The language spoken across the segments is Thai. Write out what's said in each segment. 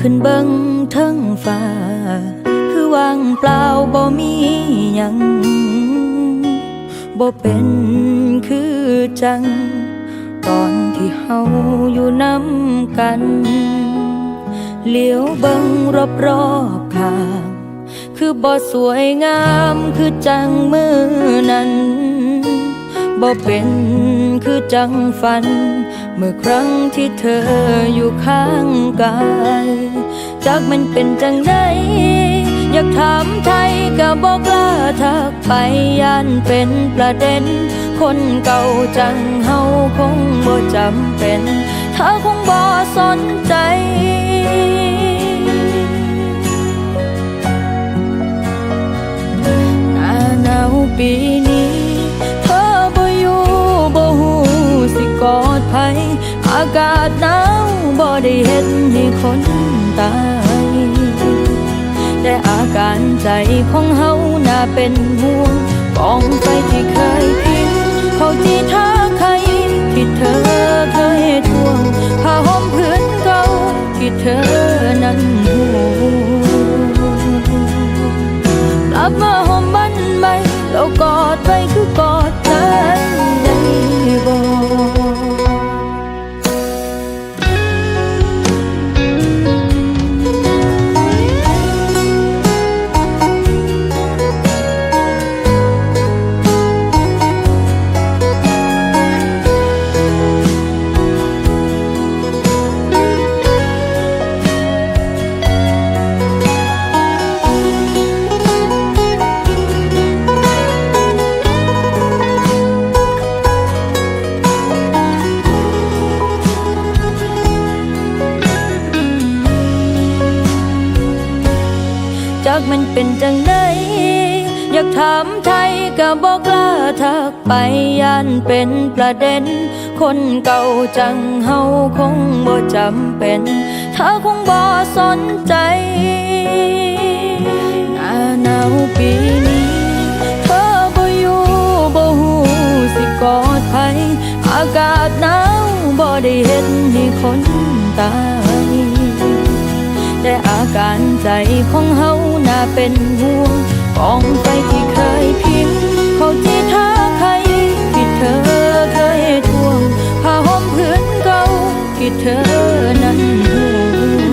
ขึ้นเบิ่งเทิงฟ้า คือว่างเปล่าบ่มีหยังบ่เป็นคือจัง ตอนที่เฮาอยู่น้ำกัน เลี้ยวเบิ่งรอบๆข้าง คือบ่สวยงามคือจังมือนั้นบ่เป็นคือจังฝัน เมื่อครั้งที่เธออยู่ข้างกาย จากมันเป็นจังไดอยากถามไทยก็บอกลาทักไปย่านเป็นประเด็น คนเก่าจังเฮาคงบ่จำเป็นเธอคงบ่สนใจ ใจของเฮาน่าเป็นห่วงกองไฟที่เคยพิงเขาที่ท่าใคยที่เธอเคยทวงผ้าห่มพื้นเก่าที่เธอนั้นห่วงกลับมา กมันเป็นจังไดอยากถามไทยก็บอกล้าทักไปย่านเป็นประเด็น คนเก่าจังเฮาคงบ่จำเป็น เธอคงบ่สนใจหน้าหนาวปีนี้ เธอบ่อยู่บ่หูสิกอดไผอากาศหนาวบ่ได้เห็นให้คนตา แต่อาการใจของเฮาน่าเป็นห่วงกองไฟที่เคยพิมพ์เขาที่ท่าใครที่เธอเคยทวงผ้าห่มพื้นเก่าที่เธอนั้นห่วง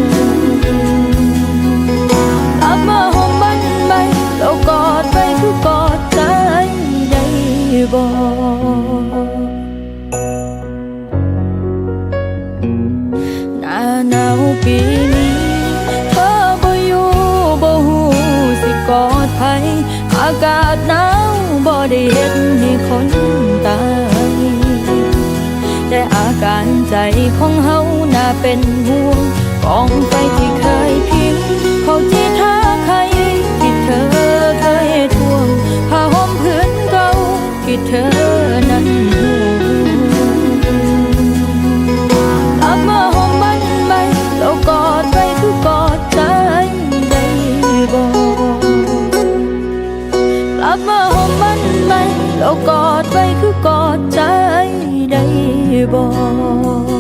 กลับมาห่มบันใบแล้วกอดไปคือกอดใจได้บ่หน้าหนาวปีากาศหนาวบ่ได้เห็นให้คนตายแต่อาการใจของเฮาน่าเป็นห่วงกองไฟที่เคยพิงเขาที่ท้า แล้กอดไว้คือกอดใจได้บอก